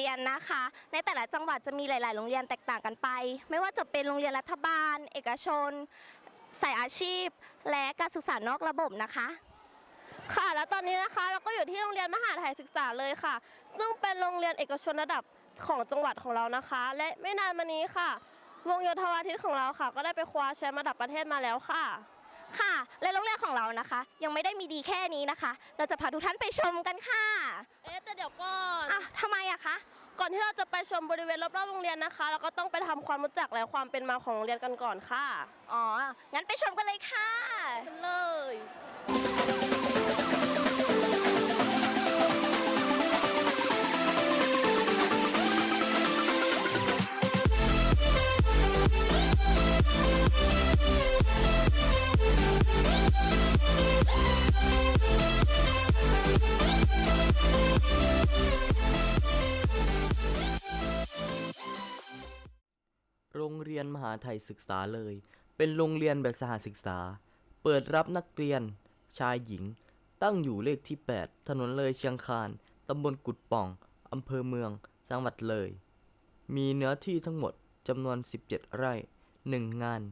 เรียนนะคะ ในแต่ละจังหวัดจะมีหลาย ๆ โรงเรียนแตกต่างกันไป ไม่ว่าจะเป็นโรงเรียนรัฐบาล เอกชนสายอาชีพ และการศึกษานอกระบบนะคะ ค่ะ แล้วตอนนี้นะคะเราก็อยู่ที่โรงเรียนมหาไทยศึกษาเลยค่ะ ซึ่งเป็นโรงเรียนเอกชนระดับของจังหวัดของเรานะคะ และไม่นานมานี้ค่ะ วงโยธวาทิตของเราค่ะ ก็ได้ไปคว้าแชมป์ระดับประเทศมาแล้วค่ะ ค่ะ และโรงเรียนของเรานะคะ ยังไม่ได้มีดีแค่นี้นะคะ เราจะพาทุกท่านไปชมกันค่ะเอ๊ะแต่เดี๋ยวก่อนอะทำไมอะคะก่อนที่เราจะไปชมบริเวณรอบๆโรงเรียนนะคะ เราก็ต้องไปทำความรู้จักและความเป็นมาของโรงเรียนกันก่อนค่ะอ๋องั้นไปชมกันเลยค่ะ กันเลย โรงเรียนมหาไทยศึกษาเลย เป็นโรงเรียนแบบสหศึกษา เปิดรับนักเรียน ชายหญิง ตั้งอยู่เลขที่ 8 ถนนเลยเชียงคาน ตำบลกุดป่อง อำเภอเมือง จังหวัดเลย มีเนื้อที่ทั้งหมดจำนวน 17 ไร่ 1 งาน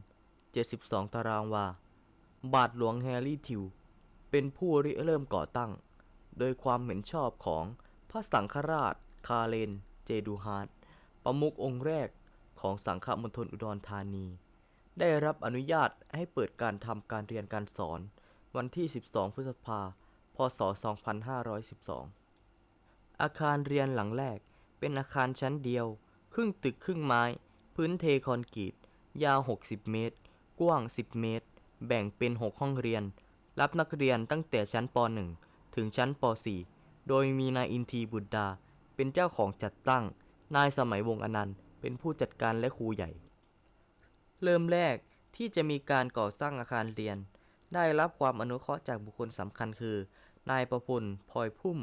72 ตารางวา บาทหลวงแฮร์รี่ทิว เป็นผู้ริเริ่มก่อตั้ง โดยความเห็นชอบของพระสังฆราช คาเลน เจดูฮาร์ดประมุของค์แรกของสังฆมณฑลอุดรธานี ได้รับอนุญาตให้เปิดการทำการเรียนการสอน วันที่ 12 พฤษภา พศ 2512 อาคารเรียนหลังแรกเป็นอาคารชั้นเดียว ครึ่งตึกครึ่งไม้ พื้นเทคอนกรีต ยาว 60 เมตร กว้าง 10 เมตร แบ่งเป็น 6 ห้องเรียน รับนักเรียนตั้งแต่ชั้นป .1 ถึงชั้นป .4 โดยมีนายอินทีบุตรดา เป็นเจ้าของจัดตั้ง นายสมัยวงศ์อนันต์ เป็นผู้จัดการและครูใหญ่ เริ่มแรกที่จะมีการก่อสร้างอาคารเรียน ได้รับความอนุเคราะห์จากบุคคลสำคัญคือ นายประพลพลอยพุ่ม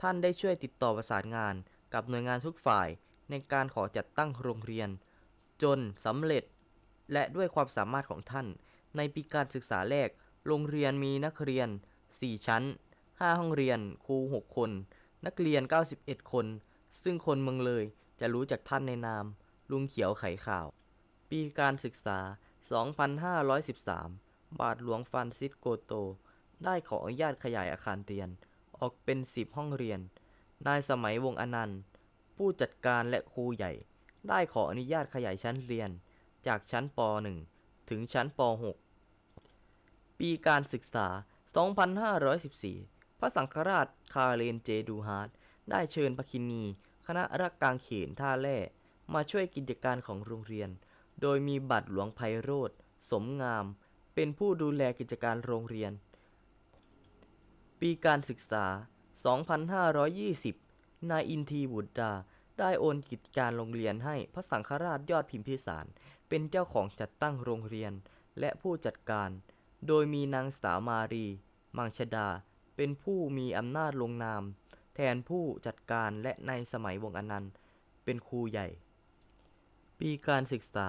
ท่านได้ช่วยติดต่อประสานงานกับหน่วยงานทุกฝ่ายในการขอจัดตั้งโรงเรียน จนสำเร็จและด้วยความสามารถของท่าน ในปีการศึกษาแรก โรงเรียนมีนักเรียน 4 ชั้น 5 ห้องเรียน ครู 6 คน นักเรียน 91 คน ซึ่งคนเมืองเลยจะรู้จักท่านในนาม ลุงเขียวไขข่าว ปีการศึกษา 2513 บาทหลวงฟรานซิสโกโต ได้ขออนุญาตขยายอาคารเรียน ออกเป็น 10 ห้องเรียน นายสมัยวงอนันต์ ผู้จัดการและครูใหญ่ ได้ขออนุญาตขยายชั้นเรียน จากชั้นป .1 ถึงชั้นป .6 ปีการศึกษา 2514 พระสังฆราชคาเลนเจดูฮาร์ดได้เชิญพระคินี คณะรักกางเขนท่าแร่มาช่วยกิจการของโรงเรียน โดยมีบัตรหลวงไพโรธสมงาม เป็นผู้ดูแลกิจการโรงเรียน ปีการศึกษา 2520 นายอินทีบุตรดา ได้โอนกิจการโรงเรียนให้พระสังฆราชยอดพิมพิสาร เป็นเจ้าของจัดตั้งโรงเรียนและผู้จัดการ โดยมีนางสาวมารี มังชดา เป็นผู้มีอำนาจลงนาม แทนผู้จัดการและในสมัยวงอนันต์ เป็นครูใหญ่ ปีการศึกษา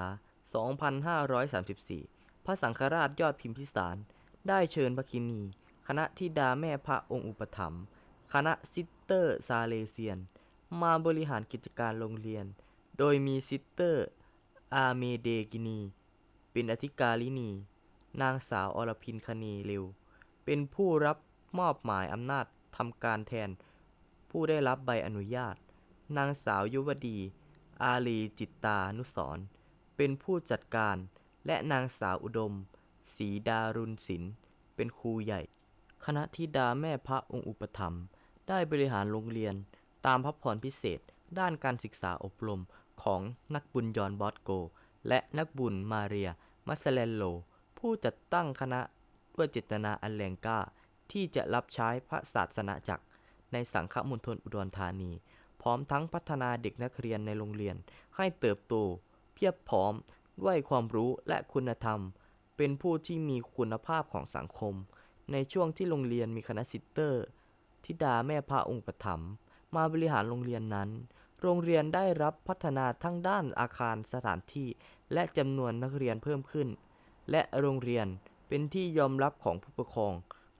2534 พระสังฆราชยอดพิมพิสาร ได้เชิญพระคินี คณะทิดาแม่พระองค์อุปถัมภ์ คณะซิสเตอร์ซาเลเซียน มาบริหารกิจการโรงเรียน โดยมีซิสเตอร์อาเมเดกินี เป็นอธิการินี นางสาวอรพินคณีร็วเป็นผู้รับมอบหมายอำนาจทำการแทน ผู้ได้รับใบอนุญาต นางสาวยุวดี อาลีจิตตานุสรเป็นผู้จัดการ และนางสาวอุดมศรีดารุณศิลป์เป็นครูใหญ่ คณะธิดาแม่พระองค์อุปถัมภ์ได้บริหารโรงเรียน ตามพระพรพิเศษ ด้านการศึกษาอบรมของนักบุญยอนบอสโก และนักบุญมาเรียมัสเลนโล ผู้จัดตั้งคณะด้วยเจตนาอันแรงกล้า ที่จะรับใช้พระศาสนาจักร ในสังฆมณฑลอุดรธานี พร้อมทั้งพัฒนาเด็กนักเรียนในโรงเรียน ให้เติบโต เพียบพร้อมด้วยความรู้และคุณธรรม เป็นผู้ที่มีคุณภาพของสังคม ในช่วงที่โรงเรียนมีคณะซิสเตอร์ ทิดาแม่พระองค์ประถมมาบริหารโรงเรียนนั้น โรงเรียนได้รับพัฒนาทั้งด้านอาคารสถานที่ และจำนวนนักเรียนเพิ่มขึ้น และโรงเรียนเป็นที่ยอมรับของผู้ปกครอง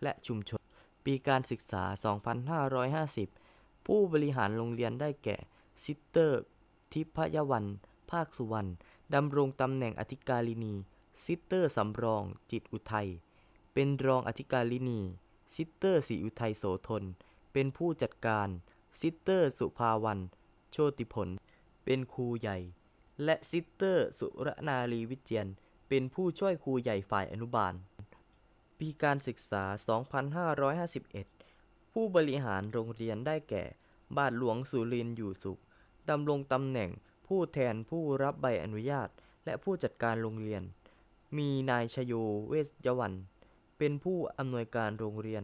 และชุมชน ปีการศึกษา 2550 ผู้บริหารโรงเรียนได้แก่ ซิสเตอร์ ทิพยวัน ภาคสุวรรณดำรงตำแหน่งอธิการินี ซิสเตอร์สำรอง จิตอุทัย เป็นรองอธิการินี ซิสเตอร์ศรีอุทัยโสธน เป็นผู้จัดการ ซิสเตอร์สุภาวัน โชติผล เป็นครูใหญ่ และซิสเตอร์สุรนารีวิเจียน เป็นผู้ช่วยครูใหญ่ฝ่ายอนุบาล ปีการศึกษา 2551 ผู้บริหารโรงเรียนได้แก่ บาทหลวงสุรินทร์อยู่สุขดำรงตำแหน่งผู้แทนผู้รับใบอนุญาต และผู้จัดการโรงเรียน มีนายชโยเวชยวัน เป็นผู้อำนวยการโรงเรียน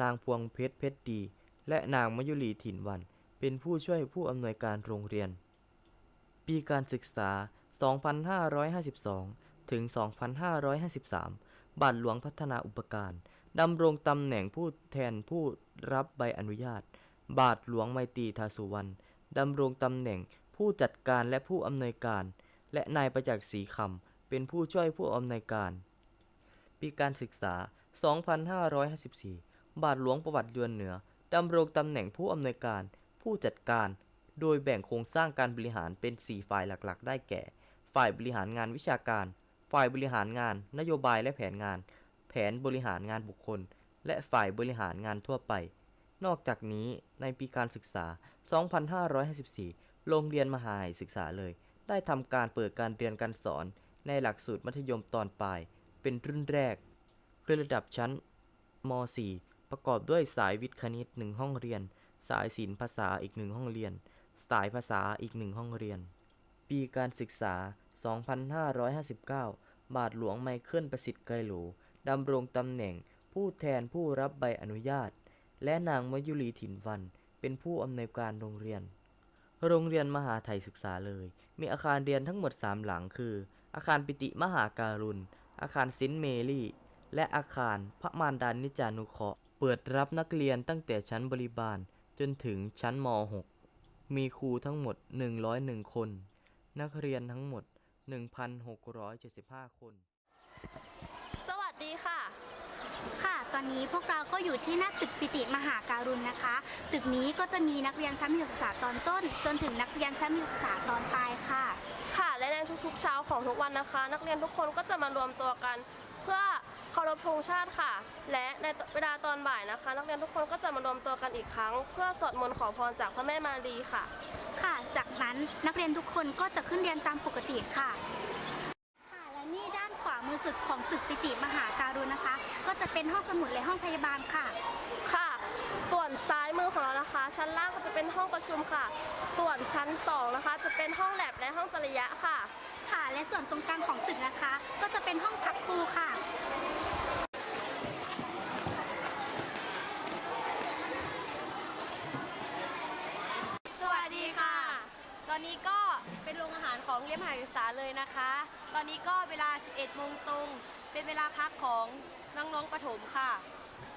นางพวงเพชรเพชรดี และนางมยุรีถิ่นวัน เป็นผู้ช่วยผู้อำนวยการโรงเรียน ปีการศึกษา 2552 ถึง 2553บาทหลวงพัฒนาอุปการดำรงตำแหน่งผู้แทนผู้รับใบอนุญาต บาทหลวงไมตรีทาสุวรรณดำรงตำแหน่งผู้จัดการและผู้อำนวยการ และนายประจักษ์ศรีคำเป็นผู้ช่วยผู้อำนวยการ ปีการศึกษา 2554 บาทหลวงประวัติเดือนเหนือดำรงตำแหน่งผู้อำนวยการ ผู้จัดการ โดยแบ่งโครงสร้างการบริหารเป็น 4 ฝ่ายหลักๆ ได้แก่ ฝ่ายบริหารงานวิชาการ ฝ่ายบริหารงาน นโยบายและแผนงาน แผนบริหารงานบุคคล และฝ่ายบริหารงานทั่วไป นอกจากนี้ในปีการศึกษา 2554 โรงเรียนมหาวิทยาลัยศึกษาเลย ได้ทำการเปิดการเรียนการสอน ในหลักสูตรมัธยมตอนปลาย เป็นรุ่นแรก คือระดับชั้นม .4 ประกอบด้วยสายวิทย์คณิต 1 ห้องเรียน สายศิลป์ภาษาอีก 1 ห้องเรียน สายภาษาอีก 1 ห้องเรียน ปีการศึกษา 2559 บาทหลวงไมเคิลประสิทธิ์ไกรหลดำรงตำแหน่งผู้แทนผู้รับใบอนุญาต และนางมยุรีถิ่นวัน เป็นผู้อำนวยการโรงเรียน โรงเรียนมหาไทยศึกษาเลย มีอาคารเรียนทั้งหมด 3 หลังคือ อาคารปิติมหาการุณ อาคารซินเมรี่ และอาคารพระมารดานิจานุเคราะห์ เปิดรับนักเรียนตั้งแต่ชั้นบริบาลจนถึงชั้นม .6 มีครูทั้งหมด 101 คน นักเรียนทั้งหมด 1,675 คน สวัสดีค่ะ ค่ะ ตอนนี้พวกเราก็อยู่ที่หน้าตึกปิติมหาการุณนะคะ ตึกนี้ก็จะมีนักเรียนชั้นมัธยมศึกษาตอนต้น จนถึงนักเรียนชั้นมัธยมศึกษาตอนปลายค่ะ ค่ะ และในทุกๆเช้าของทุกวันนะคะ นักเรียนทุกคนก็จะมารวมตัวกัน เพื่อ เคารพธงชาติค่ะ และในเวลาตอนบ่ายนะคะ นักเรียนทุกคนก็จะมารวมตัวกันอีกครั้ง เพื่อสวดมนต์ขอพรจากพระแม่มารีค่ะ ค่ะ จากนั้นนักเรียนทุกคนก็จะขึ้นเรียนตามปกติค่ะ ค่ะ และนี่ด้านขวามือสุดของตึกปิติมหาการุณนะคะ ก็จะเป็นห้องสมุดและห้องพยาบาลค่ะ ค่ะ ส่วนซ้ายมือของเรานะคะ ชั้นล่างก็จะเป็นห้องประชุมค่ะ ส่วนชั้นสองนะคะ จะเป็นห้องแลบและห้องจริยะค่ะ ค่ะ และส่วนตรงกลางของตึกนะคะ ก็จะเป็นห้องพักครูค่ะสวัสดีค่ะตอนนี้ก็เป็นโรงอาหารของโรงเรียนมหาศึกษาเลยนะคะ ตอนนี้ก็เวลา 11 โมงตรง เป็นเวลาพักของน้องๆประถมค่ะ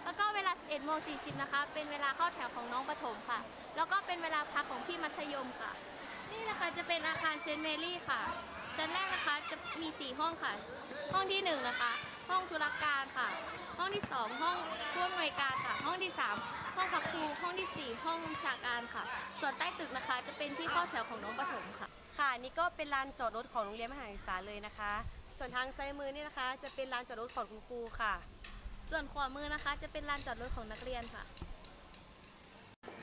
แล้วก็เวลา 11 โมง 40 นะคะ เป็นเวลาเข้าแถวของน้องประถมค่ะ แล้วก็เป็นเวลาพักของพี่มัธยมค่ะ นี่นะคะจะเป็นอาคารเซนต์เมรี่ค่ะ ชั้นแรกนะคะจะมี 4 ห้องค่ะ ห้องที่1นะคะ ห้องธุรการค่ะ ห้องที่ 2 ห้องผู้อำนวยการค่ะ ห้องที่ 3 ห้องพักครูห้องทีสี่ 4 ห้องวิชาการค่ะ ส่วนใต้ตึกนะคะ จะเป็นที่เข้าแถวของน้องประถมค่ะ ค่ะนี่ก็เป็นลานจอดรถของโรงเรียนมหาศึกษาเลยนะคะ ส่วนทางซ้ายมือนี่นะคะ จะเป็นลานจอดรถของคุณครูค่ะ ส่วนขวามือนะคะ จะเป็นลานจอดรถของนักเรียนค่ะ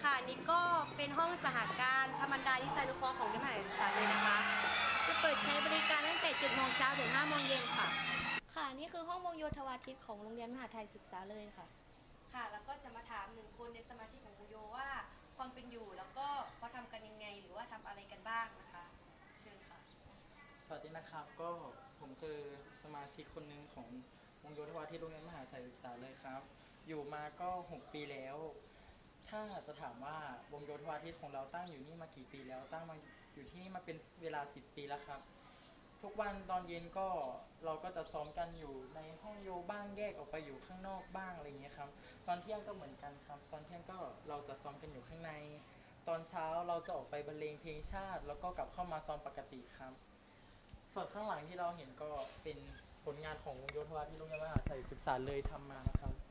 ค่ะนี่ก็เป็นห้องสหการธรรมดาที่ใจนุเคราะห์ของโรงเรียนมหาศึกษาเลยนะคะ จะเปิดใช้บริการตั้งแต่ 7 โมงเช้าถึง 5 โมงเย็นค่ะ ค่ะ นี่คือห้องวงโยธวาทิตของโรงเรียนมหาไทยศึกษาเลยค่ะ ค่ะ แล้วก็จะมาถามหนึ่งคนในสมาชิกของคุณโยว่าความเป็นอยู่แล้วก็เขาทำกันยังไงหรือว่าทำอะไรกันบ้างนะคะ เชิญค่ะ สวัสดีนะครับก็ผมคือสมาชิกคนหนึ่งของวงโยธวาทิตโรงเรียนมหาสัยศึกษาเลยครับ อยู่มาก็ 6 ปีแล้ว ถ้าจะถามว่าวงโยธวาทิตของเราตั้งอยู่นี่มากี่ปีแล้วตั้งมา อยู่ที่นี่มาเป็นเวลา 10 ปีแล้วครับ ทุกวันตอนเย็นก็เราก็จะซ้อมกันอยู่ในห้องโยบ้างแยกออกไปอยู่ข้างนอกบ้างอะไรอย่างเงี้ยครับ ตอนเที่ยงก็เหมือนกันครับ ตอนเที่ยงก็เราจะซ้อมกันอยู่ข้างใน ตอนเช้าเราจะออกไปบรรเลงเพลงชาติ แล้วก็กลับเข้ามาซ้อมปกติครับ ส่วนข้างหลังที่เราเห็นก็เป็นผลงานของวงโยธวาที่โรงเรียนมหาไทยศึกษาเลยทำมานะครับ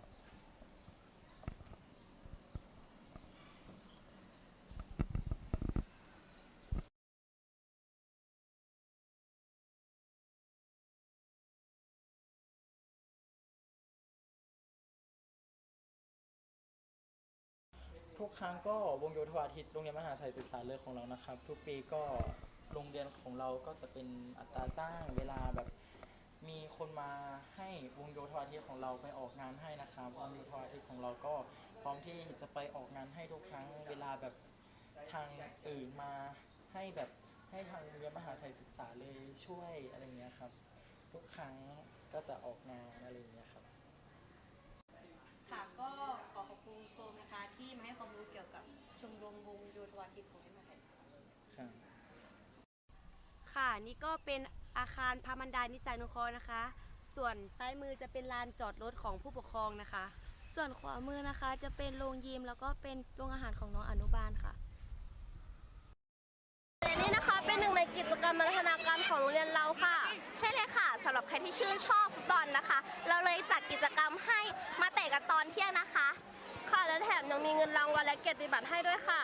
ทุกครั้งก็วงโยธวาทิตโรงเรียนมหาชัยศึกษาเลิศของเรานะครับ ทุกปีก็โรงเรียนของเราก็จะเป็นอัตราจ้างเวลาแบบมีคนมาให้วงโยธวาทิตของเราไปออกงานให้นะครับวงโยธวาทิตของเราก็พร้อมที่จะไปออกงานให้ทุกครั้งเวลาแบบทางอื่นมาให้แบบให้ทางโรงเรียนมหาชัยศึกษาเลยช่วยอะไรเงี้ยครับทุกครั้งก็จะออกงานอะไรเงี้ยครับ ค่ะ ก็ขอขอบคุณโฟมนะคะ ที่มาให้ความรู้เกี่ยวกับชมรม วงโยธวาทิตของเอ็มไทยครับค่ะนี่ก็เป็นอาคารพามันดานิจานุเคราะห์นะคะ ส่วนซ้ายมือจะเป็นลานจอดรถของผู้ปกครองนะคะ ส่วนขวามือนะคะจะเป็นโรงยิมแล้วก็เป็นโรงอาหารของน้องอนุบาลค่ะ และนี่นะคะเป็นหนึ่งในกิจกรรมนันทนาการของโรงเรียนเราค่ะ ใช่เลยค่ะสำหรับใครที่ชื่นชอบฟุตบอลนะคะ เราเลยจัดกิจกรรมให้มาเตะกันตอนเที่ยงนะคะ ค่ะและแถมยังมีเงินรางวัลและเกียรติบัตรให้ด้วยค่ะ